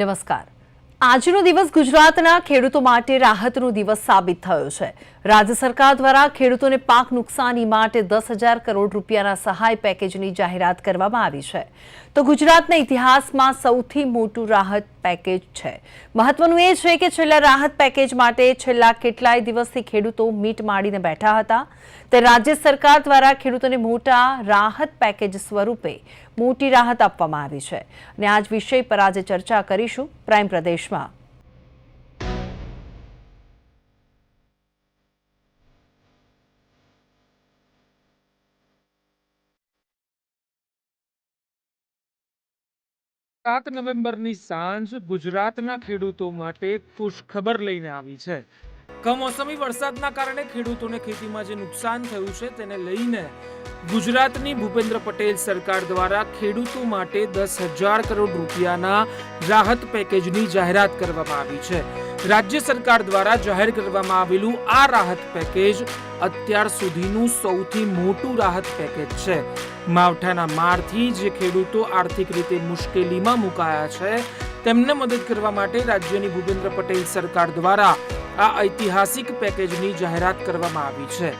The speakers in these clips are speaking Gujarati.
નમસ્કાર. આજનો દિવસ ગુજરાતના ખેડૂતો માટે રાહતનો દિવસ સાબિત થયો છે. રાજ્ય સરકાર દ્વારા ખેડૂતોને પાક નુકસાની માટે દસ હજાર કરોડ રૂપિયાના સહાય પેકેજની જાહેરાત કરવામાં આવી છે. તો ગુજરાતના ઇતિહાસમાં સૌથી મોટું રાહત પેકેજ છે. મહત્વનું એ છે કે છેલ્લા રાહત પેકેજ માટે છેલ્લા કેટલાય દિવસથી ખેડૂતો મીટ માડીને બેઠા હતા. તે રાજ્ય સરકાર દ્વારા ખેડૂતોને મોટા રાહત પેકેજ સ્વરૂપે મોટી રાહત આપવામાં આવી છે. અને આજ વિષય પર આજે ચર્ચા કરીશું પ્રાઇમ પ્રદેશમાં. સાત નવેમ્બરની સાંજ ગુજરાતના ખેડૂતો માટે ખુશખબર લઈને આવી છે. કમોસમી વરસાદના કારણે ખેડૂતોને ખેતીમાં જે નુકસાન થયું છે તેને લઈને ગુજરાતની ભૂપેન્દ્ર પટેલ સરકાર દ્વારા ખેડૂતો માટે દસ હજાર કરોડ રૂપિયાના રાહત પેકેજની જાહેરાત કરવામાં આવી છે. રાજ્ય સરકાર દ્વારા જાહેર કરવામાં આવેલું આ રાહત પેકેજ અત્યાર સુધીનું સૌથી મોટું રાહત પેકેજ છે. માવઠાના મારથી જે ખેડૂતો આર્થિક રીતે મુશ્કેલીમાં મુકાયા છે તેમને મદદ કરવા માટે રાજ્યની ભૂપેન્દ્ર પટેલ સરકાર દ્વારા આ ઐતિહાસિક પેકેજની જાહેરાત કરવામાં આવી છે.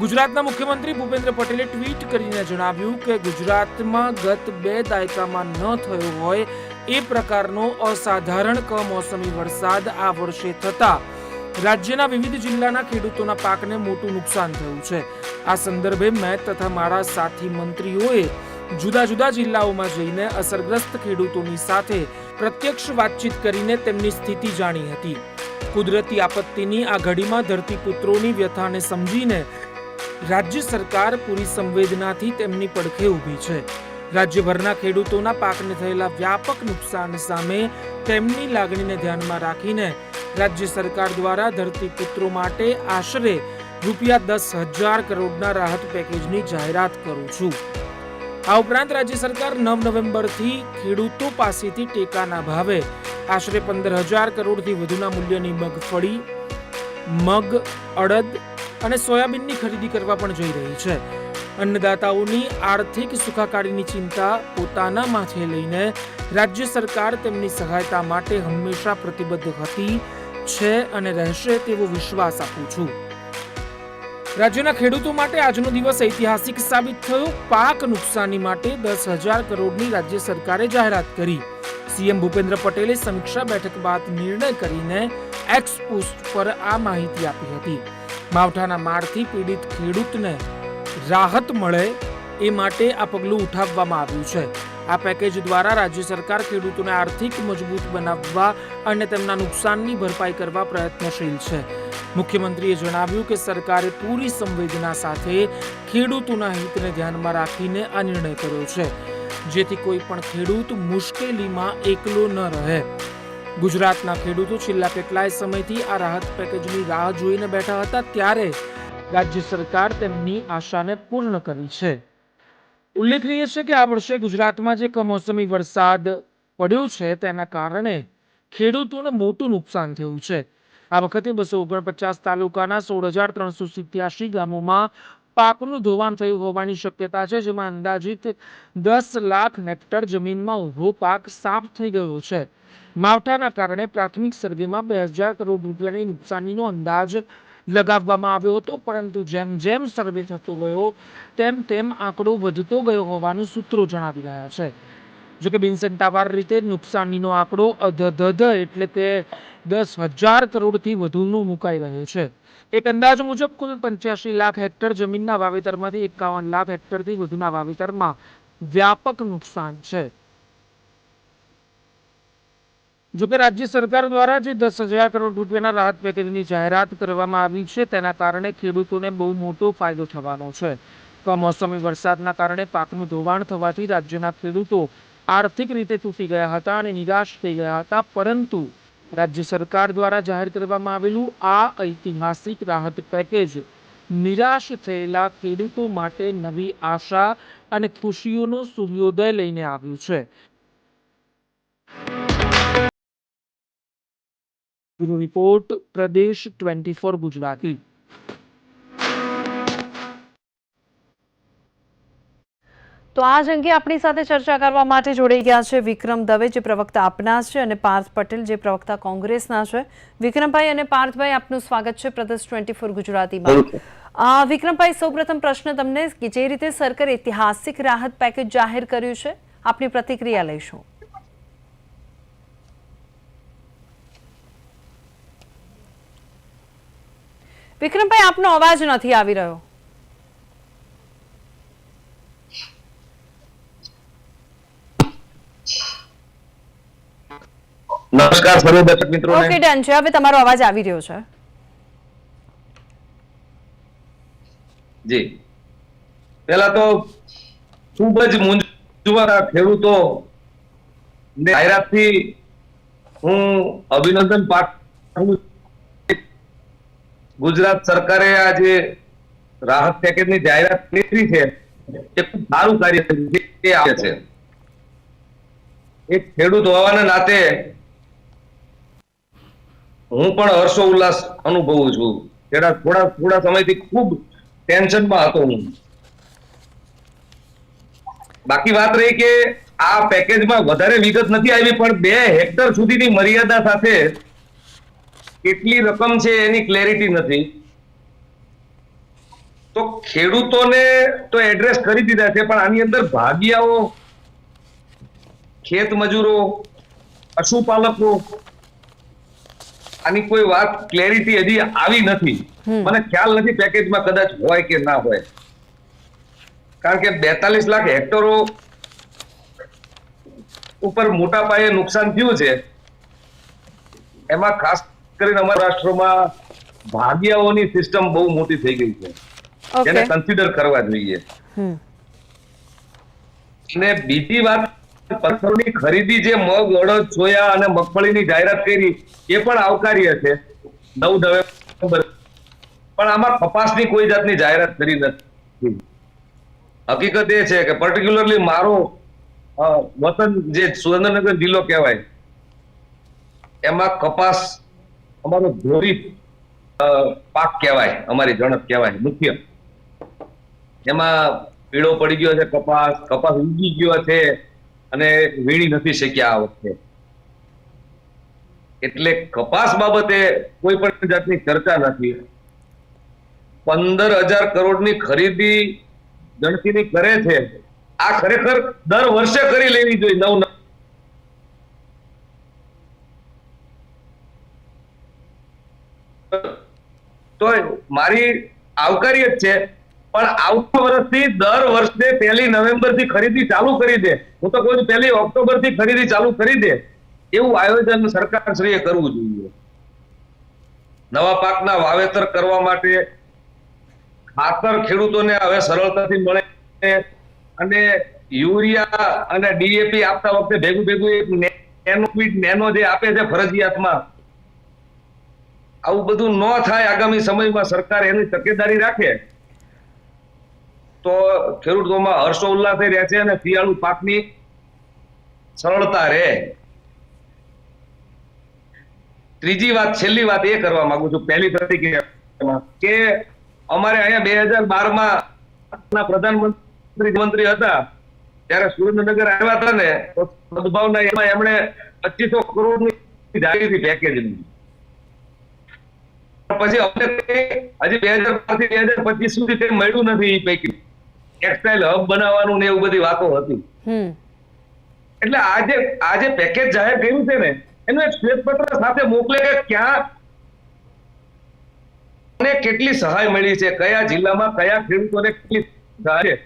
ગુજરાતના મુખ્યમંત્રી ભૂપેન્દ્ર પટેલે ટ્વીટ કરીને જણાવ્યું કે ગુજરાતમાં ગત બે દાયકામાં ન થયો હોય એ પ્રકારનો અસાધારણ કમોસમી વરસાદ આ વર્ષે થતા રાજ્યના વિવિધ જિલ્લાના ખેડૂતોના પાકને મોટું નુકસાન થયું છે. આ સંદર્ભે મેં તથા મારા સાથી મંત્રીઓએ જુદા જુદા જિલ્લાઓમાં જઈને અસરગ્રસ્ત ખેડૂતોની સાથે પ્રત્યક્ષ વાતચીત કરીને તેમની સ્થિતિ જાણી હતી. કુદરતી આપત્તિની આ ઘડીમાં ધરતીપુત્રોની વ્યથાને સમજીને રાજ્ય સરકાર પૂરી સંવેદનાથી તેમની પડખે ઊભી છે. રાજ્યભરના ખેડૂતોના પાકને થયેલા વ્યાપક નુકસાન સામે તેમની લાગણીને ધ્યાનમાં રાખીને રાજ્ય સરકાર દ્વારા ધરતીપુત્રો માટે આશરે રૂપિયા દસ હજાર કરોડના રાહત પેકેજની જાહેરાત કરું છું. આ ઉપરાંત રાજ્ય સરકાર નવ નવેમ્બરથી ખેડૂતો પાસેથી ટેકાના ભાવે આશરે પંદર હજાર કરોડથી વધુના મૂલ્યની મગફળી, મગ, અડદ અને સોયાબીનની ખરીદી કરવા પણ જઈ રહી છે. અન્નદાતાઓની આર્થિક સુખાકારીની ચિંતા પોતાના માથે લઈને રાજ્ય સરકાર તેમની સહાયતા માટે હંમેશા પ્રતિબદ્ધ હતી, છે અને રહેશે તેવો વિશ્વાસ આપું છું. રાજ્યના ખેડૂતો માટે આજનો દિવસ ઐતિહાસિક સાબિત થયો. પાક નુકસાની માટે દસ હજાર કરોડની રાજ્ય સરકારે જાહેરાત કરી. સીએમ ભૂપેન્દ્ર પટેલે સમીક્ષા બેઠક બાદ નિર્ણય કરીને એક્સ પોસ્ટ પર આ માહિતી આપી હતી. માવઠાના મારથી પીડિત ખેડૂતને રાહત મળે એ માટે આ પગલું ઉઠાવવામાં આવ્યું છે. આ પેકેજ દ્વારા રાજ્ય સરકાર ખેડૂતોને આર્થિક મજબૂત બનાવવા અને તેમના નુકસાનની ભરપાઈ કરવા પ્રયત્નશીલ છે. મુખ્યમંત્રીએ જણાવ્યું કે સરકારે પૂરી સંવેદના સાથે ખેડૂતોના હિતને ધ્યાનમાં રાખીને આ નિર્ણય કર્યો છે. જેથી કોઈ પણ ખેડૂત મુશ્કેલીમાં એકલો ન રહે. ગુજરાતના ખેડૂતો છેલ્લા કેટલાય સમયથી આ રાહત પેકેજની રાહ જોઈને બેઠા હતા ત્યારે રાજ્ય સરકાર તેમની આશાને પૂર્ણ કરી છે. ઉલ્લેખનીય છે કે આ વર્ષે ગુજરાતમાં જે કમોસમી વરસાદ પડ્યો છે તેના કારણે ખેડૂતોને મોટું નુકસાન થયું છે. આ વખતે બસો ઓગણપચાસ તાલુકાના સોળ હજાર ત્રણસો સિત્યાસી ગામોમાં પાકનું ધોવાણ થયું હોવાની શક્યતા છે, જેમાં અંદાજિત દસ લાખ હેક્ટર જમીનમાં ઊભો પાક સાફ થઈ ગયો છે. માવઠાના કારણે પ્રાથમિક સર્વેમાં બે હજાર કરોડ રૂપિયાની નુકસાનીનો અંદાજ લગાવવામાં આવ્યો હતો, પરંતુ જેમ જેમ સર્વે થતો ગયો, તેમ તેમ આંકડો વધતો ગયો હોવાનું સૂત્રો જણાવી રહ્યા છે. જોકે બિનસત્તાવાર રીતે નુકસાનીનો આંકડો અધધધ એટલે તે દસ હજાર કરોડથી વધુનું મુકાઈ રહ્યો છે. એક અંદાજ મુજબ કુલ પંચ્યાસી લાખ હેક્ટર જમીનના વાવેતરમાંથી એકાવન લાખ હેક્ટરથી વધુના વાવેતરમાં વ્યાપક નુકસાન છે. જોકે રાજ્ય સરકાર દ્વારા જે દસ હજાર કરોડ રૂપિયાના રાહત પેકેજની જાહેરાત કરવામાં આવી છે, તેના કારણે ખેડૂતોને બહુ મોટો ફાયદો થવાનો છે. કમોસમી વરસાદના કારણે પાકનું ધોવાણ થવાથી રાજ્યના ખેડૂતો આર્થિક રીતે તૂટી ગયા હતા અને નિરાશ થઈ ગયા હતા, પરંતુ રાજ્ય સરકાર દ્વારા જાહેર કરવામાં આવેલું આ ઐતિહાસિક રાહત પેકેજ નિરાશ થયેલા ખેડૂતો માટે નવી આશા અને ખુશીઓનો સૂર્યોદય લઈને આવ્યું છે. રિપોર્ટ પ્રદેશ ટ્વેન્ટી ફોર ગુજરાતી. તો આ જ અંગે આપણી સાથે ચર્ચા કરવા માટે જોડાઈ ગયા છે વિક્રમ દવે જે પ્રવક્તા આપના છે અને પાર્થ પટેલ જે પ્રવક્તા કોંગ્રેસના છે. વિક્રમભાઈ અને પાર્થભાઈ આપનું સ્વાગત છે પ્રદેશ ટ્વેન્ટી ફોર ગુજરાતીમાં. વિક્રમભાઈ સૌપ્રથમ પ્રશ્ન તમને કે જે રીતે સરકારે ઐતિહાસિક રાહત પેકેજ જાહેર કર્યું છે આપની પ્રતિક્રિયા લઈશું. વિક્રમભાઈ આપનો અવાજ નથી આવી રહ્યો. નમસ્કાર સર્વ દર્શક મિત્રો ઓકે ડન છે. હવે તમારો અવાજ આવી રહ્યો છે. જી. પેલા તો ખૂબ જ મૂંઝવતા ખેડૂતો ને જાહેરાતથી હું અભિનંદન પાઠવું છું. ગુજરાત સરકારે આ જે રાહત પેકેજની જાહેરાત કરી છે, એ ખૂબ સારું કાર્ય. આવે છે એક ખેડૂત હોવાના નાતે હું પણ હર્ષો ઉલ્લાસ અનુભવું છું જેના થોડા થોડા સમયથી ખૂબ ટેન્શનમાં હતો હું બાકી વાત રહી કે આ પેકેજમાં વધારે વિગત નથી આવી, પણ બે હેક્ટર સુધીની મર્યાદા સાથે કેટલી રકમ છે એની ક્લેરિટી નથી. તો ખેડૂતોને તો એડ્રેસ કરી દીધા છે પણ આની અંદર ભાગિયાઓ ખેત મજૂરો પશુપાલકો આની કોઈ વાત ક્લેરિટી હજી આવી નથી. મને ખ્યાલ નથી પેકેજમાં કદાચ હોય કે ના હોય. કારણ કે બેતાલીસ લાખ હેક્ટરો ઉપર મોટા પાયે નુકસાન થયું છે. એમાં ખાસ કરીને અમારા રાષ્ટ્રમાં ભાગ્યાઓની સિસ્ટમ બહુ મોટી થઈ ગઈ છે. એને કન્સિડર કરવા જોઈએ. અને બીજી વાત પથ્થરોની ખરીદી જે મગ અડદ સોયા અને મગફળીની જાહેરાત કરી એ પણ આવકાર્ય છે. નવ નવેમ્બર. પણ આમાં કપાસની કોઈ જાતની જાહેરાત કરી નથી. હકીકત એ છે કે પર્ટિક્યુલરલી મારો વતન જે સુરેન્દ્રનગર જિલ્લો કહેવાય એમાં કપાસ અમારો ધોરી પાક કહેવાય, અમારી જણસ કહેવાય, મુખ્ય. એમાં પીળો પડી ગયો છે, કપાસ કપાસ ઉગી ગયો છે, અને વીણી નથી શક્યા આ વખતે. એટલે કપાસ બાબતે કોઈ પણ જાતની ચર્ચા નથી. પંદર હજાર કરોડની ખરીદી ગણતરી કરે છે. આ ખરેખર દર વર્ષે કરી લેવી જોઈએ નવ નવ તો મારી આવકારી જ છે. પણ આવતા વર્ષથી દર વર્ષે પહેલી નવેમ્બરથી ખરીદી ચાલુ કરી દે. હું તો કહું છું, પહેલી ઓક્ટોબરથી ખરીદી ચાલુ કરી દે. એવું આયોજન સરકારશ્રીએ કરવું જોઈએ. નવા પાકના વાવેતર કરવા માટે ખાતર ખેડૂતોને હવે સરળતાથી મળે અને યુરિયા અને ડીએપી આપતા વખતે ભેગું ભેગું એક નેનો જે આપે છે ફરજિયાતમાં આવું બધું ન થાય આગામી સમયમાં સરકાર એની તકેદારી રાખે, તો ખેડૂતોમાં હર્ષો ઉલ્લાસ થઈ રહ્યા છે અને શિયાળુ પાકની સરળતા રહે. ત્રીજી વાત, છેલ્લી વાત એ કરવા માંગુ છું, પહેલી પ્રતિક્રિયામાં કે અમારે અહીંયા બે હજાર બારમાં પ્રધાનમંત્રી મંત્રી હતા, ત્યારે સુરેન્દ્રનગર આવ્યા હતા ને, તો સદભાવના એમાં એમણે પચીસો કરોડની જાહેર પેકેજ પછી અમને હજી બે હજાર બારથી બે હજાર પચીસ સુધી કઈ મળ્યું નથી એ પૈકી. ટેક્સટાઇલ હબ બનાવવાનું ને એવું બધી વાતો હતી. એટલે આજે આજે પેકેજ જાહેર કર્યું છે ને એનું એક શ્વેતપત્ર સાથે મોકલે કે ક્યાં કેટલી સહાય મળી છે કયા જિલ્લામાં કયા ખેડૂતોને કેટલી સહાય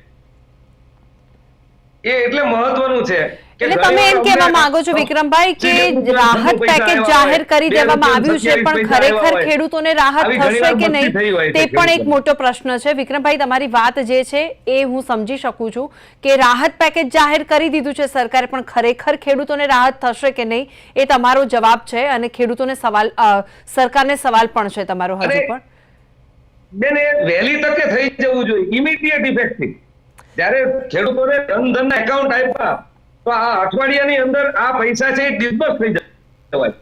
એ એટલે મહત્વનું છે. એટલે તમે એમ કહેવા માંગો છો વિક્રમભાઈ કે રાહત પેકેજ જાહેર કરી દેવામાં આવ્યું છે પણ ખરેખર ખેડૂતોને રાહત થશે કે નહીં તે પણ એક મોટો પ્રશ્ન છે. વિક્રમભાઈ તમારી વાત જે છે એ હું સમજી શકું છું કે રાહત પેકેજ જાહેર કરી દીધું છે સરકારે પણ ખરેખર ખેડૂતોને રાહત થશે કે નહીં એ તમારો જવાબ છે અને ખેડૂતોને સવાલ સરકારને સવાલ પણ છે તમારો હજુ પણ. બેન એ વહેલી તકે થઈ જવું જોઈએ ઇમિડિયેટ ઇફેક્ટિવ જ્યારે ખેડૂતોને ધનધનના એકાઉન્ટ આપ્યા તો આ અઠવાડિયાની અંદર આ પૈસા છે ડિસ્બર્સ થઈ જવાય.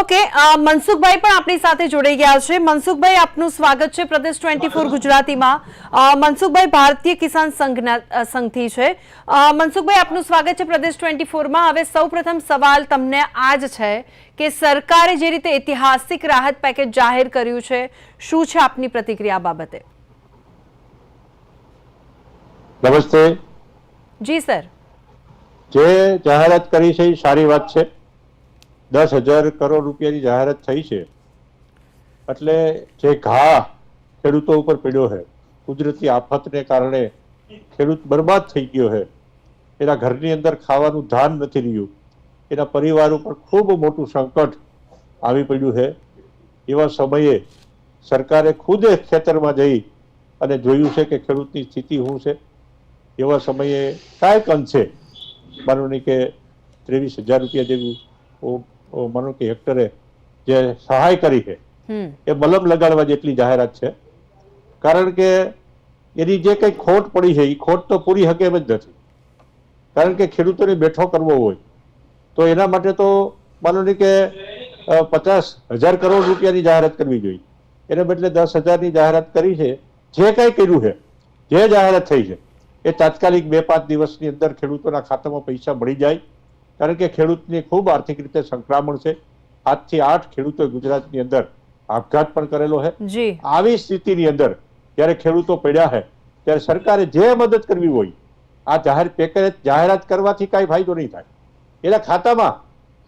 ઓકે મનસુખભાઈ પણ આપણી સાથે જોડાઈ ગયા છે. મનસુખભાઈ આપનું સ્વાગત છે પ્રદેશ ટ્વેન્ટી ફોર ગુજરાતીમાં. અ, મનસુખભાઈ ભારતીય કિસાન સંઘના સંઘથી છે. મનસુખભાઈ આપનું સ્વાગત છે પ્રદેશ ટ્વેન્ટી ફોરમાં હવે સૌપ્રથમ સવાલ તમને આ જ છે કે સરકારે જે રીતે ઐતિહાસિક રાહત પેકેજ જાહેર કર્યું છે શું છે આપની પ્રતિક્રિયા બાબતે? નમસ્તે. જી સર. જે જાહેરાત કરી છે એ સારી વાત છે. દસ હજાર કરોડ રૂપિયાની જાહેરાત થઈ છે. એટલે જે ઘા ખેડૂતો ઉપર પડ્યો છે, કુદરતી આફતને કારણે ખેડૂત બરબાદ થઈ ગયો છે. એના ઘરની અંદર ખાવાનું ધાન નથી રહ્યું. એના પરિવાર ઉપર ખૂબ મોટું સંકટ આવી પડ્યું છે. એવા સમયે સરકારે ખુદે ખેતરમાં જઈ અને જોયું છે કે ખેડૂતની સ્થિતિ શું છે. એવા સમયે કાંઈક અંશે માનો ને કે ત્રેવીસ હજાર રૂપિયા જેવું માનો કે હેક્ટરે જે સહાય કરી છે એ મલમ લગાડવા જેટલી જાહેરાત છે. કારણ કે એની જે કંઈ ખોટ પડી છે એ ખોટ તો પૂરી હકે એમ જ નથી. કારણ કે ખેડૂતોને બેઠો કરવો હોય તો એના માટે તો માનો ને કે પચાસ હજાર કરોડ રૂપિયાની જાહેરાત કરવી જોઈએ. એને બદલે દસ હજારની જાહેરાત કરી છે. જે કાંઈ કર્યું છે જે જાહેરાત થઈ છે એ તાત્કાલિક બે પાંચ દિવસની અંદર ખેડૂતોના ખાતામાં પૈસા મળી જાય. કારણ કે ખેડૂતને ખૂબ આર્થિક રીતે સંક્રમણ છે. આજથી આઠ ખેડૂતો ગુજરાતની અંદર આપઘાત પણ કરેલો છે. આવી સ્થિતિની અંદર જ્યારે ખેડૂતો પડ્યા છે ત્યારે સરકારે જે મદદ કરવી હોય આ જાહેર પેકેજ જાહેરાત કરવાથી કાંઈ ફાયદો નહીં થાય. એના ખાતામાં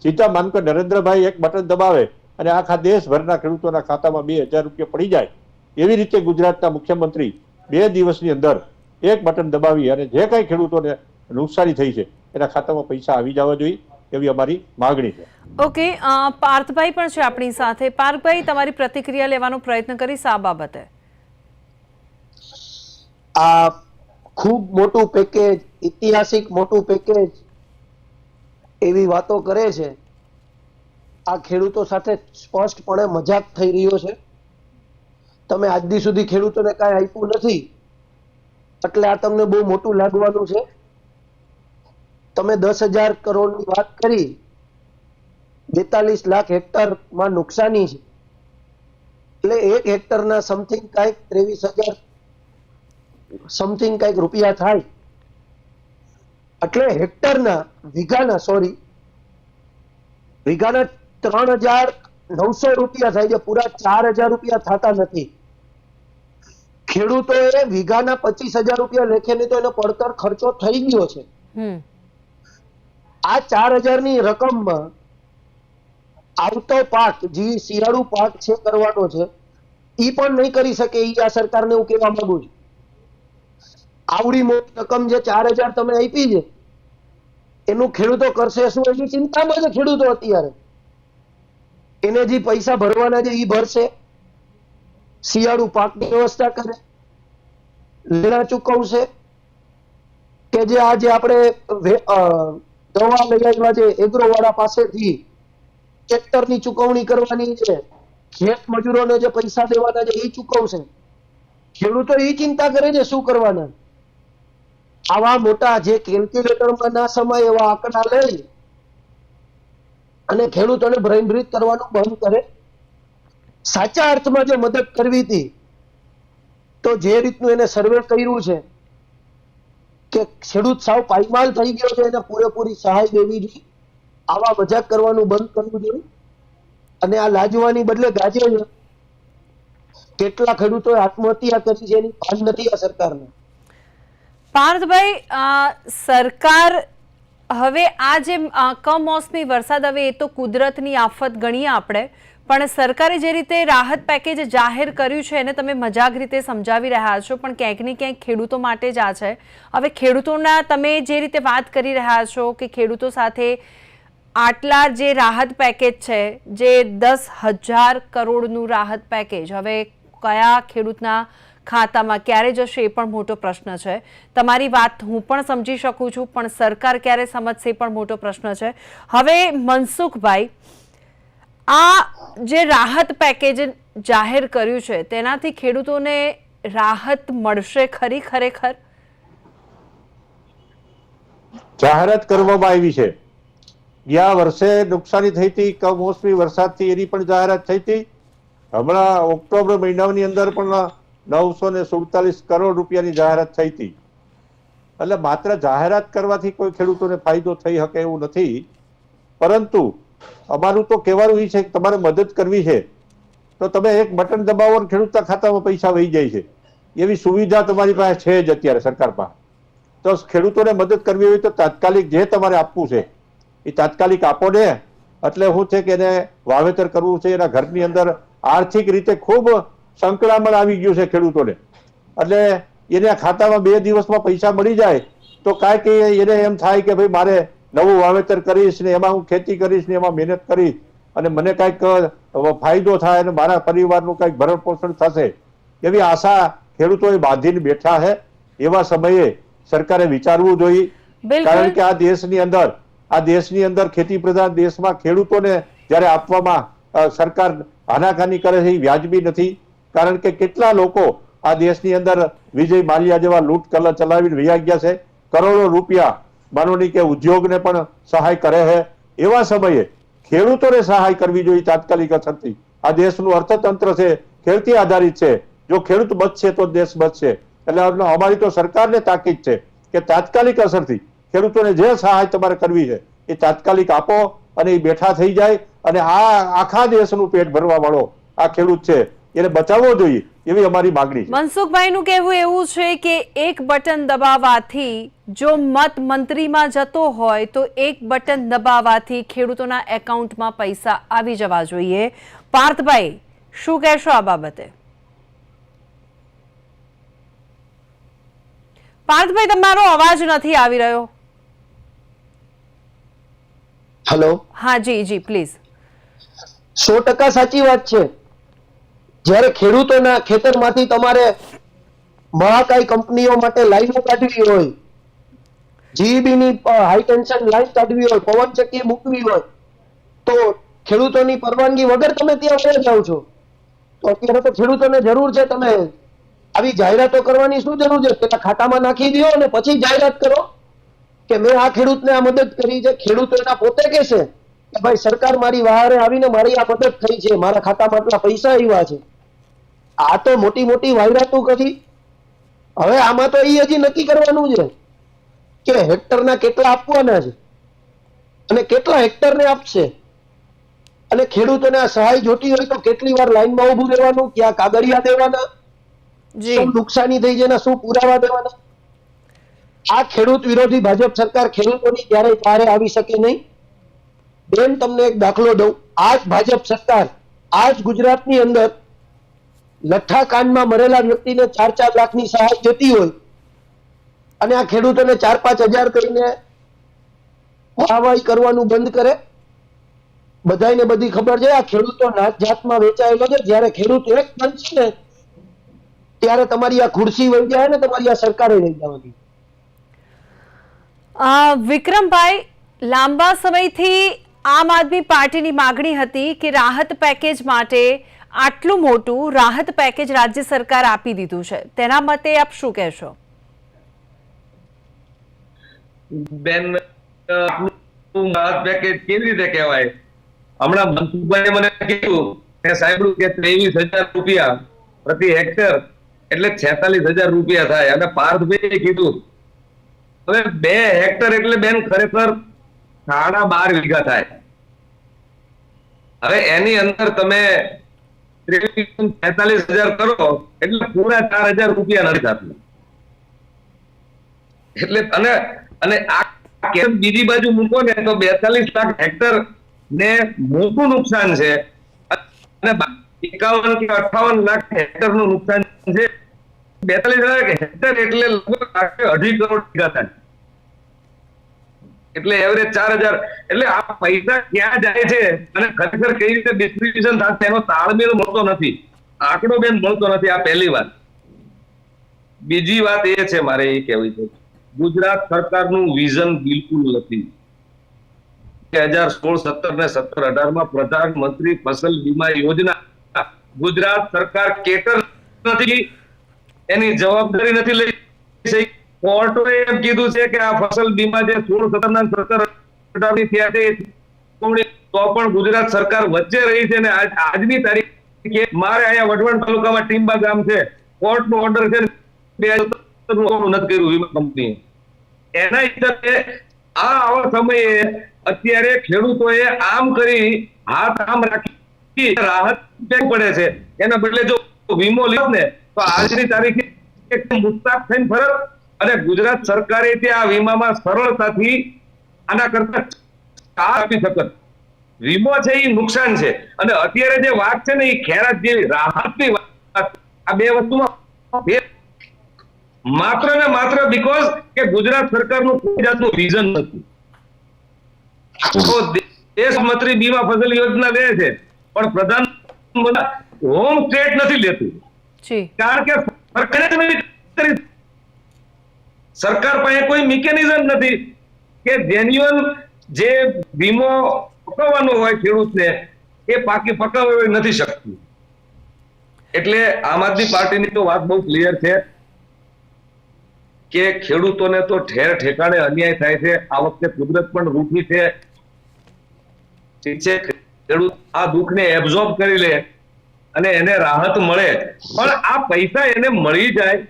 સીધા માન કે નરેન્દ્રભાઈ એક બટન દબાવે અને આખા દેશભરના ખેડૂતોના ખાતામાં બે હજાર રૂપિયા પડી જાય. એવી રીતે ગુજરાતના મુખ્યમંત્રી બે દિવસની અંદર એક બટન દબાવી અને જે કાંઈ ખેડૂતોને નુકસાની થઈ છે એના ખાતામાં પૈસા આવી જવા જોઈએ એવી અમારી માગણી છે. ઓકે પાર્થભાઈ પણ છે આપણી સાથે. પાર્થભાઈ તમારી પ્રતિક્રિયા લેવાનો પ્રયત્ન કરીશ આ બાબતે. આ ખૂબ મોટું પેકેજ ઐતિહાસિક મોટું પેકેજ એવી વાતો કરે છે. આ ખેડૂતો સાથે સ્પષ્ટપણે મજાક થઈ રહ્યો છે. તમે આજ સુધી ખેડૂતોને કાંઈ આપ્યું નથી. એટલે આ તમને બહુ મોટું લાગવાનું છે. તમે દસ હજાર કરોડની વાત કરી, બેતાલીસ લાખ હેક્ટરમાં નુકસાની છે. એટલે એક હેક્ટરના સમથિંગ કાંઈક ત્રેવીસ હજાર સમથિંગ કંઈક રૂપિયા થાય. એટલે હેક્ટરના, વીઘાના સોરી વીઘાના ત્રણ હજાર નવસો રૂપિયા થાય છે. પૂરા ચાર હજાર રૂપિયા થતા નથી. ખેડૂતોએ વીઘાના પચીસ હજાર રૂપિયા લેખે તો એનો પડતર ખર્ચો થઈ ગયો છે. આ ચાર હજારની રકમમાં આવતો પાક જે શિયાળુ પાક છે કરવાનો છે એ પણ નહીં કરી શકે એ આ સરકારને હું કહેવા માંગુ છું. આવડી મોટી રકમ જે ચાર હજાર તમે આપી છે એનું ખેડૂતો કરશે શું? એની ચિંતામાં છે ખેડૂતો અત્યારે. એને જે પૈસા ભરવાના છે ઈ ભરશે. શિયાળુ પાકની વ્યવસ્થા કરે. લેણા ચૂકવશે કે જે આજે આપણે દવા લઈ આવ્યા છે એગ્રો વાળા પાસેથી ટ્રેક્ટરની ચૂકવણી કરવાની છે. ખેત મજૂરોને જે પૈસા દેવાના છે એ ચૂકવશે. ખેડૂતો એ ચિંતા કરે છે શું કરવાના. આવા મોટા જે કેલ્ક્યુલેટરમાં ના સમાય એવા આંકડા લઈ અને ખેડૂતોને ભ્રમભ્રીત કરવાનું બંધ કરે. સાચા અર્થમાં જો મદદ કરવી હતી, તો જે રીતનું એને સર્વે કર્યું છે, કે ખેડૂત સાવ પાયમાલ થઈ ગયો છે, એને પૂરેપૂરી સહાય દેવી જોઈએ, આવા મજાક કરવાનું બંધ કરવું જોઈએ. અને આ લાજવાની બદલે ગાજે કેટલા ખેડૂતોએ આત્મહત્યા કરી છે એની ભાન નથી આ સરકારને. પાર્થભાઈ સરકાર હવે આ જે કમોસમી વરસાદ હવે એ તો કુદરતની આફત ગણીએ આપણે. પણ સરકારે જે રીતે રાહત પેકેજ જાહેર કર્યું છે એને તમે મજાક રીતે સમજાવી રહ્યા છો, પણ ક્યાંક ને ક્યાંક ખેડૂતો માટે જ આ છે. હવે ખેડૂતોના તમે જે રીતે વાત કરી રહ્યા છો કે ખેડૂતો સાથે આટલા જે રાહત પેકેજ છે, જે દસ હજાર કરોડનું રાહત પેકેજ, હવે કયા ખેડૂતના ખાતામાં ક્યારે જશે એ પણ મોટો પ્રશ્ન છે. તમારી વાત હું પણ સમજી શકું છું, પણ સરકાર ક્યારે સમજશે એ પણ મોટો પ્રશ્ન છે. હવે મનસુખભાઈ આ જે રાહત પેકેજ જાહેર કર્યું છે, તેનાથી ખેડૂતોને રાહત મળશે ખરી, ખરેખર? જાહેરાત કરવામાં આવી છે. ગયા વર્ષે નુકસાની થઈ હતી, કમોસમી વરસાદથી એની પણ જાહેરાત થઈ હતી. હમણાં ઓક્ટોબર મહિનાની અંદર પણ નવસો ને સુડતાલીસ કરોડ રૂપિયાની જાહેરાત થઈ હતી. એટલે માત્ર જાહેરાત કરવાથી કોઈ ખેડૂતોને ફાયદો થઈ શકે એવું નથી. પરંતુ અમારું તો કહેવાનું એ છે કે તમારે મદદ કરવી છે, તો તમે એક બટન દબાવો અને ખેડૂતના ખાતામાં પૈસા વહી જાય છે. એવી સુવિધા તમારી પાસે છે જ અત્યારે સરકાર પાસે. તો ખેડૂતોને મદદ કરવી હોય તો તાત્કાલિક જે તમારે આપવું છે, એ તાત્કાલિક આપો ને. એટલે શું છે કે એને વાવેતર કરવું છે, એના ઘરની અંદર આર્થિક રીતે ખૂબ સંકળામણ આવી ગયું છે ખેડૂતોને. એટલે એના ખાતામાં બે દિવસમાં પૈસા મળી જાય, તો કાંઈક એ- એને એમ થાય કે ભાઈ મારે નવું વાવેતર કરીશ ને એમાં હું ખેતી કરીશ ને એમાં મહેનત કરીશ અને મને કાંઈક ફાયદો થાય અને મારા પરિવારનું કાંઈક ભરણ પોષણ થશે એવી આશા ખેડૂતોએ બાંધીને બેઠા છે. એવા સમયે સરકારે વિચારવું જોઈએ. કારણ કે આ દેશની અંદર આ દેશની અંદર ખેતી પ્રધાન દેશમાં ખેડૂતોને જ્યારે આપવામાં સરકાર આનાકાની કરે છે એ વ્યાજબી નથી. કારણ કે કેટલા લોકો આ દેશની અંદર વિજય માલ્યા જેવા લૂંટ ચલાવીને રહ્યા ગયા છે. કરોડો રૂપિયા માનો કે ઉદ્યોગને પણ સહાય કરે છે એવા સમયે ખેડૂતોને સહાય કરવી જોઈએ તાત્કાલિક અસરથી આ દેશનું અર્થતંત્ર છે ખેડતી આધારિત છે. જો ખેડૂત બચશે તો દેશ બચશે. એટલે અમારી તો સરકારને તાકીદ છે કે તાત્કાલિક અસરથી ખેડૂતોને જે સહાય તમારે કરવી છે, એ તાત્કાલિક આપો અને એ બેઠા થઈ જાય અને આ આખા દેશનું પેટ ભરવા વાળો આ ખેડૂત છે. એને બચાવવો જોઈએ એવી અમારી માગણી છે. મનસુખભાઈનું કહેવું એવું છે કે એક બટન દબાવવાથી જો મત મંત્રીમાં જતો હોય તો એક બટન દબાવવાથી ખેડૂતોના એકાઉન્ટમાં પૈસા આવી જવા જોઈએ. પાર્થભાઈ શું કહેશો આ બાબતે? પાર્થભાઈ તમારો અવાજ નથી આવી રહ્યો. હેલો? હા જી જી પ્લીઝ. સો ટકા સાચી વાત છે. જ્યારે ખેડૂતોના ખેતરમાંથી તમારે મહાકાય કંપનીઓ માટે લાઈનો કાઢવી હોય જીબીની હાઈ ટેન્શન લાઈન કાઢવી હોય, પવન ચક્કી મૂકવી હોય, તો ખેડૂતોની પરવાનગી વગર તમે ત્યાં ફેર જાઓ છો? તો અત્યારે તો ખેડૂતોને જરૂર છે તમે આવી જાહેરાતો કરવાની શું જરૂર છે? પેલા ખાતામાં નાખી દો અને પછી જાહેરાત કરો કે મેં આ ખેડૂતને આ મદદ કરી છે. ખેડૂતો એના પોતે કહેશે કે ભાઈ સરકાર મારી વહારે આવીને મારી આ મદદ થઈ છે. મારા ખાતામાં આટલા પૈસા આવ્યા છે. આ તો મોટી મોટી વાયરાતો કરી હવે આમાં તો એ હજી નક્કી કરવાનું છે કે હેક્ટરના કેટલા આપવાના છે અને કેટલા હેક્ટરને આપશે. અને ખેડૂતોને આ સહાય જોતી હોય તો કેટલી વાર લાઈનમાં ઊભું રહેવાનું ક્યાં કાગળિયા દેવાના જી. શું નુકસાની થઈ છે શું પુરાવા દેવાના. આ ખેડૂત વિરોધી ભાજપ સરકાર ખેડૂતોની ક્યારેય પારે આવી શકે નહીં. બેન તમને એક દાખલો દઉં. આ જ ભાજપ સરકાર આ જ ગુજરાતની અંદર લઠ્ઠા કાંડમાં મરેલા વ્યક્તિને ચાર ચાર લાખની સહાય જતી હોય અને આ ખેડૂતોને ચાર પાંચ હજાર કરીને વાહવાહી કરવાનું બંધ કરે બધાને બધી ખબર છે. આ ખેડૂતો નાત જાતમાં વેચાયેલો છે. જ્યારે ખેડૂત એક બનશે ને, ત્યારે તમારી આ ખુરશી વહી જાય ને તમારી આ સરકારે વહી જવાની. વિક્રમભાઈ, લાંબા સમયથી આમ આદમી પાર્ટીની માગણી હતી કે રાહત પેકેજ માટે આટલું મોટું રાહત પેકેજ રાજ્ય સરકાર આપી દીધું છે. તેના મતે આપ શું કહેશો? બેન રાહત પેકેજ કેવી રીતે કહેવાય? હમણાં મનસુખભાઈ મને કીધું સાંભળ્યું કે ત્રેવીસ હજાર રૂપિયા પ્રતિ હેક્ટર એટલે છેતાલીસ હજાર રૂપિયા થાય. અને પાર્થભાઈ કીધું, હવે બે હેક્ટર એટલે બેન ખરેખર સાડા બાર વીઘા થાય. હવે એની અંદર તમે છેતાલીસ હજાર કરો, એટલે પૂરા ચાર હજાર રૂપિયા નથી થતું એટલે અને અને આ કેમ બીજી બાજુ મૂકો ને, તો બેતાલીસ લાખ હેક્ટર ને મોટું નુકસાન છે. અને એકાવન કે અઠાવન લાખ હેક્ટરનું નુકસાન છે. બેતાલીસ લાખ હેક્ટર એટલે લગભગ અઢી કરોડ વીઘા થાય. એટલે એવરેજ ચાર હજાર. એટલે આ પૈસા ક્યાં જાય છે અને ખરેખર કઈ રીતે ડિસ્ટ્રીબ્યુશન થશે એનો તાળમેળ મળતો નથી. આંકડો બેન મળતો નથી, આ પહેલી વાત. બીજી વાત એ છે, મારે એ કહેવી છે. ગુજરાત સરકારનું વિઝન બિલકુલ નથી. બે હજાર સોળ, સત્તર ને સત્તર અઢારમાં પ્રધાનમંત્રી ફસલ બીમા યોજના. ગુજરાત સરકાર કેટર નથી, એની જવાબદારી નથી લઈ શકી. કોર્ટોએ એમ કીધું છે કે આ ફસલ બીમા જે સોળ સત્તર ના સત્તર અઢારની થયા છે તો પણ ગુજરાત સરકાર વચ્ચે રહી છે ને આજની તારીખે મારે અહીંયા વઢવાણ તાલુકામાં ટીમ્બા ગામ છે, કોર્ટનો ઓર્ડર છે નથી કર્યું વીમા કંપનીએ. એના હિસાબે આ આવા સમયે અત્યારે ખેડૂતોએ આમ કરી હાથ આમ રાખી રાહત પડે છે? એના બદલે જો વીમો લ્યો ને, તો આજની તારીખે મુસ્તાક થઈને ફરક અને ગુજરાત સરકારે તે આ વીમામાં સરળતાથી આના કરતા કાર આપી શકત. વીમો છે એ નુકસાન છે. અને અત્યારે જે વાત છે ને એ ખેરાત જેવી રાહતની વાત આ બે વસ્તુમાં બે માત્ર ને માત્ર બીકોઝ કે ગુજરાત સરકારનું કોઈ જાતનું વિઝન નથી. આખો દેશમંત્રી દેશ મંત્રી બીમા ફસલ યોજના લે છે પણ પ્રધાન હોમ સ્ટેટ નથી લેતું. કારણ કે સરકારે કરી. સરકાર પાસે કોઈ મિકેનિઝમ નથી કે જેન્યુઅલ જે વીમો પકવવાનો હોય ખેડૂતને, એ પાકી પકવી નથી શકતું. એટલે આમ આદમી પાર્ટીની તો વાત બહુ ક્લિયર છે કે ખેડૂતોને તો ઠેર ઠેકાણે અન્યાય થાય છે. આ વખતે કુદરત પણ રૂઠી છે. ઠીક છે, ખેડૂત આ દુઃખને એબ્ઝોર્બ કરી લે અને એને રાહત મળે. પણ આ પૈસા એને મળી જાય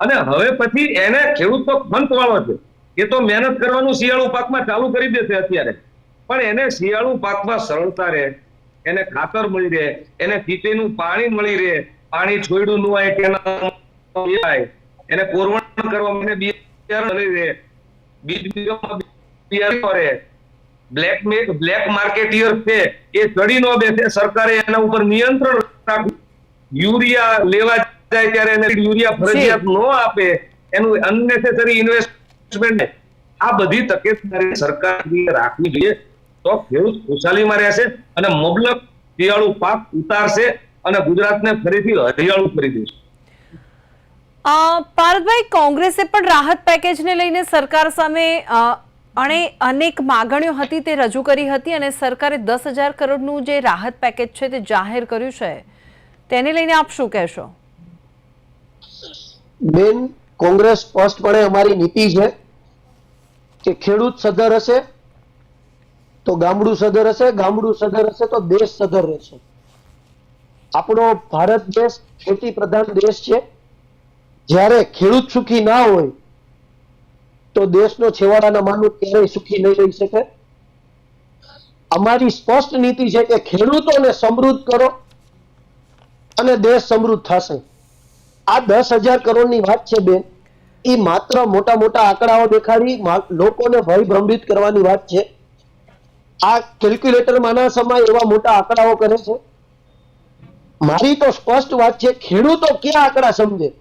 અને હવે પછી એને ખેડૂત તો ખંત વાળો છે. એ તો મહેનત કરવાનું શિયાળુ પાકમાં ચાલુ કરી દેશે અત્યારે. પણ એને શિયાળુ પાકમાં સરળતા રહે, એને ખાતર મળી રહે, એને સિંચાઈનું પાણી મળી રહે, પાણી છોડ્યું ન હોય તેના એને કોરવણ કરવા માટે બિયારણ મળી રહે બીજ બિયારણ રહે. બ્લેક બ્લેક માર્કેટિયર છે, એ ચડી ન બેસે, સરકારે એના ઉપર નિયંત્રણ રાખવું. યુરિયા લેવા જાય ત્યારે એને યુરિયા ફરજિયાત ન આપે એનું અનનેસેસરી ઇન્વેસ્ટમેન્ટ આ બધી તકેદારી સરકાર રાખવી જોઈએ. તો ખેડૂત ખુશાલીમાં રહેશે અને મબલક શિયાળુ પાક ઉતારશે અને ગુજરાતને ફરીથી હરિયાળું કરી દેશે. અ, કોંગ્રેસે પણ રાહત પેકેજને લઈને સરકાર સામે અને અનેક માગણીઓ હતી તે રજૂ કરી હતી અને સરકારે દસ હજાર કરોડનું જે રાહત પેકેજ છે તે જાહેર કર્યું છે. તેને લઈને આપ શું કહેશો? બેન કોંગ્રેસ સ્પષ્ટપણે અમારી નીતિ છે કે ખેડૂત સધર હશે તો ગામડું સધર હશે, ગામડું સધર હશે તો દેશ સધર રહેશે. આપણો ભારત દેશ ખેતી પ્રધાન દેશ છે. જ્યારે ખેડૂત સુખી ના હોય તો દેશનો છેવાડાના માનવ ક્યારેય સુખી નહીં રહી શકે. અમારી સ્પષ્ટ નીતિ છે કે ખેડૂતોને સમૃદ્ધ કરો અને દેશ સમૃદ્ધ થશે. આ દસ હજાર કરોડની વાત છે, બેન. એ માત્ર મોટા મોટા આંકડાઓ દેખાડી લોકોને ભય ભ્રમિત કરવાની વાત છે. આ કેલ્ક્યુલેટર માના સમય એવા મોટા આંકડાઓ કરે છે. મારી તો સ્પષ્ટ વાત છે, ખેડૂતો ક્યાં આંકડા સમજે?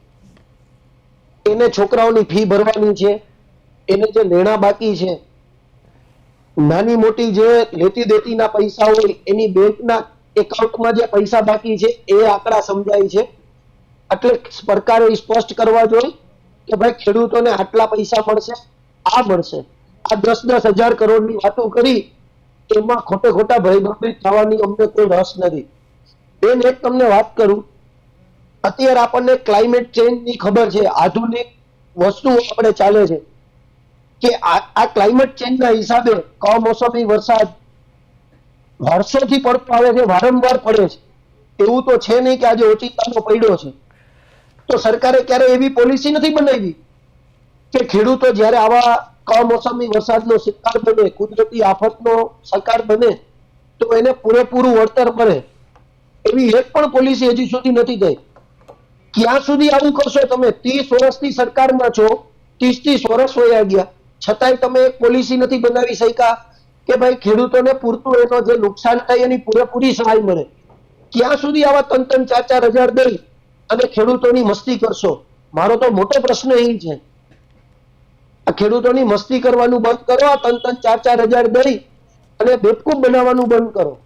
એને છોકરાઓની ફી ભરવાની છે, એને જે લેણા બાકી છે. નાની મોટી જે લેતી દેતીના પૈસા હોય, એની બેંકના એકાઉન્ટમાં જે પૈસા બાકી છે, એ આંકડા સમજાય છે. એટલે સરકારે સ્પષ્ટ કરવા જોઈએ કે ભાઈ ખેડૂતોને આટલા પૈસા મળશે, આ મળશે. આ દસ દસ હજાર કરોડની વાતો કરી, એમાં ખોટે ખોટા ભયભ્રમિત થવાની અમને કોઈ રસ નથી. બેન, એક તમને વાત કરું. અત્યારે આપણને ક્લાઇમેટ ચેન્જની ખબર છે. આધુનિક વસ્તુઓ આપણે ચાલે છે. કે આ આ ક્લાઇમેટ ચેન્જના હિસાબે કમોસમી વરસાદ વર્ષોથી પડતો આવે છે, વારંવાર પડે છે. એવું તો છે નહીં કે આજે ઓચિંતાનો પડ્યો છે. તો સરકારે ક્યારે એવી પોલિસી નથી બનાવી? કે ખેડૂતો જ્યારે આવા કમોસમી વરસાદનો શિકાર બને, કુદરતી આફતનો શિકાર બને, તો એને પૂરેપૂરું વળતર મળે. એવી એક પણ પોલિસી હજી સુધી નથી થઈ ક્યાં સુધી આવું કરશો તમે? ત્રીસ વર્ષથી સરકારમાં છો ત્રીસ ત્રીસ વર્ષ વયા ગયા. છતાંય તમે એક પોલિસી નથી બનાવી શક્યા કે ભાઈ ખેડૂતોને પૂરતું એનો જે નુકસાન થાય એની પૂરેપૂરી સહાય મળે. ક્યાં સુધી આવા ત્રણ ત્રણ ચાર ચાર હજાર દઈ અને ખેડૂતોની મસ્તી કરશો. મારો તો મોટો પ્રશ્ન એ છે. આ ખેડૂતોની મસ્તી કરવાનું બંધ કરો આ ત્રણ ત્રણ ચાર ચાર હજાર દઈ અને બેવકૂફ બનાવવાનું બંધ કરો.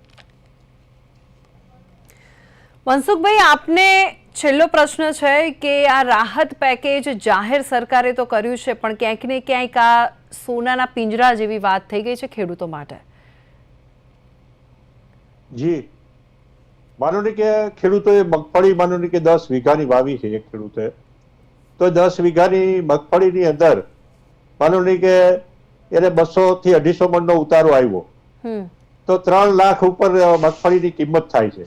મનસુખભાઈ આપને છેલ્લો પ્રશ્ન છે કે આ રાહત પેકેજ જાહેર સરકારે તો કર્યું છે પણ ક્યાંક ને ક્યાંક આ સોનાના પિંજરા જેવી વાત થઈ ગઈ છે ખેડૂતો માટે. જી. માનો ને કે ખેડૂતોએ મગફળી માનો ને કે દસ વીઘાની વાવી છે એક ખેડૂતે. તો દસ વીઘાની મગફળીની અંદર માનો ને કે એને બસો થી અઢીસો મણનો ઉતારો આવ્યો. તો ત્રણ લાખ ઉપર મગફળીની કિંમત થાય છે.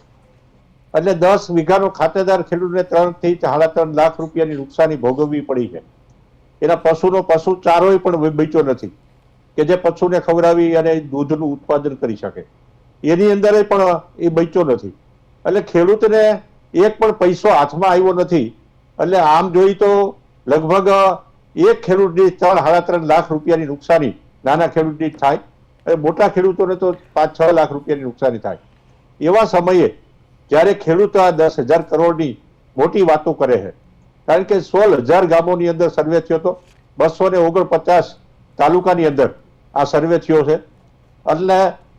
એટલે દસ વીઘાનો ખાતેદાર ખેડૂતને ત્રણથી સાડા ત્રણ લાખ રૂપિયાની નુકસાની ભોગવવી પડી છે. એના પશુનો પશુ ચારોય પણ બચ્યો નથી. કે જે પશુને ખવડાવી અને દૂધનું ઉત્પાદન કરી શકે. એની અંદર પણ એ બચ્યો નથી. એટલે ખેડૂતને એક પણ પૈસો હાથમાં આવ્યો નથી. એટલે આમ જોઈ તો લગભગ એક ખેડૂતની ત્રણ સાડા ત્રણ લાખ રૂપિયાની નુકસાની નાના ખેડૂતની થાય. અને મોટા ખેડૂતોને તો પાંચ છ લાખ રૂપિયાની નુકસાની થાય. એવા સમયે જ્યારે ખેડૂત આ દસ હજાર કરોડની મોટી વાતો કરે છે. કારણ કે સોળ હજાર ગામોની અંદર સર્વે થયો હતો. બસો ને ઓગણપચાસ તાલુકાની અંદર આ સર્વે થયો છે. એટલે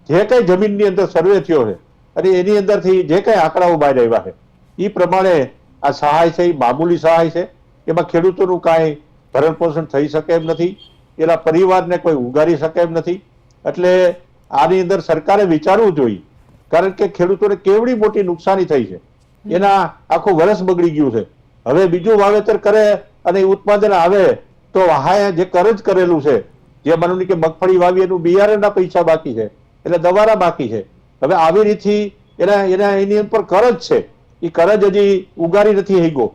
જે કઈ જમીનની અંદર સર્વે થયો છે અને એની અંદરથી જે કંઈ આંકડાઓ બહાર આવ્યા છે એ પ્રમાણે આ સહાય છે એ મામૂલી સહાય છે. એમાં ખેડૂતોનું કાંઈ ભરણ પોષણ થઈ શકે એમ નથી, એના પરિવારને કોઈ ઉગારી શકે એમ નથી. એટલે આની અંદર સરકારે વિચારવું જોઈએ, કારણ કે ખેડૂતોને કેવડી મોટી નુકસાની થઈ છે. એના આખું વરસ બગડી ગયું છે. હવે બીજું વાવેતર કરે અને ઉત્પાદન આવે, તો હા જે કરજ કરેલું છે, જે માનો કે મગફળી વાવી એનું બિયારણના પૈસા બાકી છે, એટલે દવારા બાકી છે. હવે આવી રીતથી એના એના એની ઉપર કરજ છે. એ કરજ હજી ઉગારી નથી ગયો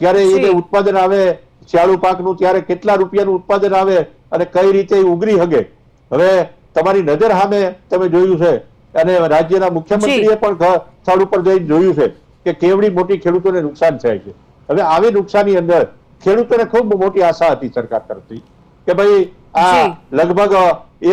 ત્યારે એને ઉત્પાદન આવે શિયાળુ પાકનું ત્યારે કેટલા રૂપિયાનું ઉત્પાદન આવે અને કઈ રીતે એ ઉગરી હગે. હવે તમારી નજર સામે તમે જોયું છે. અને રાજ્યના મુખ્યમંત્રીએ પણ સ્થળ ઉપર જઈને જોયું છે કે કેવડી મોટી ખેડૂતોને નુકસાન થાય છે. હવે આવી નુકસાનની અંદર ખેડૂતોને ખૂબ મોટી આશા હતી સરકાર તરફથી કે ભાઈ આ લગભગ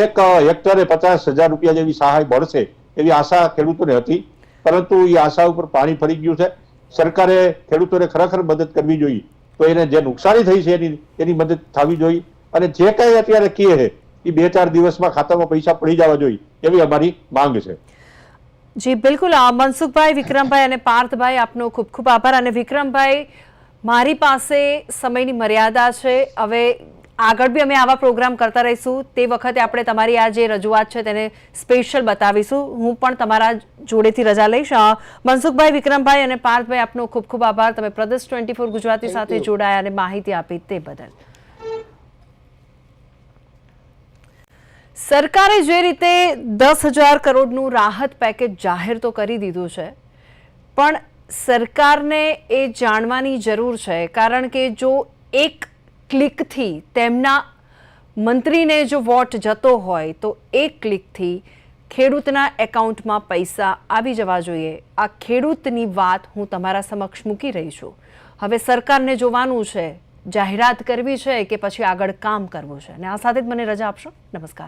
એક હેક્ટરે પચાસ હજાર રૂપિયા જેવી સહાય મળશે. એવી આશા ખેડૂતોને હતી. પરંતુ એ આશા ઉપર પાણી ફરી ગયું છે. સરકારે ખેડૂતોને ખરેખર મદદ કરવી જોઈએ. તો એને જે નુકસાની થઈ છે એની એની મદદ થવી જોઈએ. અને જે કઈ અત્યારે કહે છે એ બે ચાર દિવસમાં ખાતામાં પૈસા પડી જવા જોઈએ એવી અમારી માંગ છે. જી, બિલકુલ. મનસુખભાઈ, વિક્રમભાઈ અને પાર્થભાઈ, આપનો ખૂબ ખૂબ આભાર. અને વિક્રમભાઈ, મારી પાસે સમયની મર્યાદા છે. હવે આગળ બી અમે આવા પ્રોગ્રામ કરતા રહીશું. તે વખતે આપણે તમારી આ જે રજૂઆત છે તેને સ્પેશિયલ બતાવીશું. હું પણ તમારા જોડેથી રજા લઈશ. મનસુખભાઈ વિક્રમભાઈ અને પાર્થભાઈ આપનો ખૂબ ખૂબ આભાર. તમે પ્રદેશ ટ્વેન્ટી ફોર ગુજરાતી સાથે જોડાયા અને માહિતી આપી તે બદલ. સરકારે જે રીતે દસ હજાર કરોડનું રાહત પેકેજ જાહેર તો કરી દીધું છે પણ સરકારને એ જાણવાની જરૂર છે કારણ કે જો એક ક્લિકથી તેમના મંત્રીને જો વોટ જતો હોય તો એક ક્લિકથી ખેડૂતના એકાઉન્ટમાં પૈસા આવી જવા જોઈએ. આ ખેડૂતની વાત હું તમારા સમક્ષ મૂકી રહી છું. હવે સરકારને જોવાનું છે, જાહેરાત કરવી છે કે પછી આગળ કામ કરવું છે. અને આ સાથે જ મને રજા આપશો? નમસ્કાર.